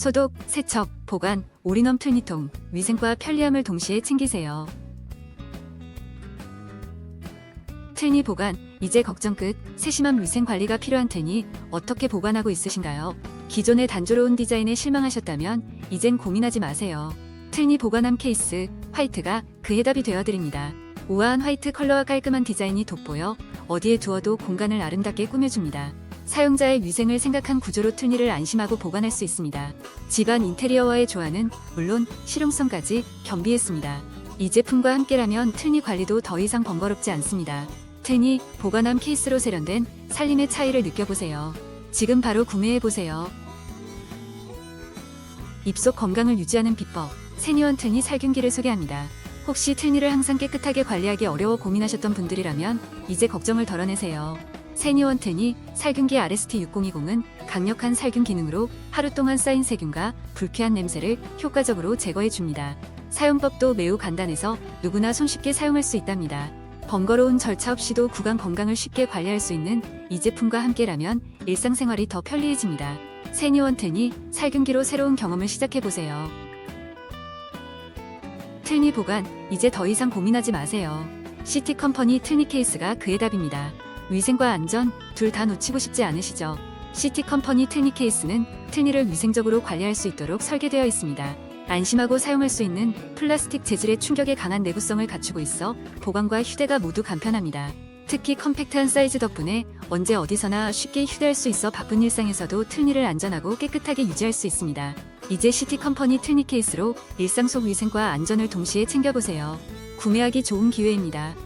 소독, 세척, 보관, 올인원 틀니통, 위생과 편리함을 동시에 챙기세요. 틀니 보관, 이제 걱정 끝. 세심한 위생 관리가 필요한 테니 어떻게 보관하고 있으신가요? 기존의 단조로운 디자인에 실망하셨다면 이젠 고민하지 마세요. 틀니 보관함 케이스, 화이트가 그 해답이 되어드립니다. 우아한 화이트 컬러와 깔끔한 디자인이 돋보여 어디에 두어도 공간을 아름답게 꾸며줍니다. 사용자의 위생을 생각한 구조로 틀니를 안심하고 보관할 수 있습니다. 집안 인테리어와의 조화는 물론 실용성까지 겸비했습니다. 이 제품과 함께라면 틀니 관리도 더 이상 번거롭지 않습니다. 틀니 보관함 케이스로 세련된 살림의 차이를 느껴보세요. 지금 바로 구매해보세요. 입속 건강을 유지하는 비법, 세니원 틀니 살균기를 소개합니다. 혹시 틀니를 항상 깨끗하게 관리하기 어려워 고민하셨던 분들이라면 이제 걱정을 덜어내세요. 세니원 틀니 살균기 RST6020은 강력한 살균 기능으로 하루 동안 쌓인 세균과 불쾌한 냄새를 효과적으로 제거해 줍니다. 사용법도 매우 간단해서 누구나 손쉽게 사용할 수 있답니다. 번거로운 절차 없이도 구강 건강을 쉽게 관리할 수 있는 이 제품과 함께라면 일상생활이 더 편리해집니다. 세니원 틀니 살균기로 새로운 경험을 시작해보세요. 틀니 보관, 이제 더 이상 고민하지 마세요. 시티 컴퍼니 틀니 케이스가 그의 답입니다. 위생과 안전, 둘 다 놓치고 싶지 않으시죠? 시티 컴퍼니 틀니 케이스는 틀니를 위생적으로 관리할 수 있도록 설계되어 있습니다. 안심하고 사용할 수 있는 플라스틱 재질의 충격에 강한 내구성을 갖추고 있어 보관과 휴대가 모두 간편합니다. 특히 컴팩트한 사이즈 덕분에 언제 어디서나 쉽게 휴대할 수 있어 바쁜 일상에서도 틀니를 안전하고 깨끗하게 유지할 수 있습니다. 이제 시티 컴퍼니 틀니 케이스로 일상 속 위생과 안전을 동시에 챙겨보세요. 구매하기 좋은 기회입니다.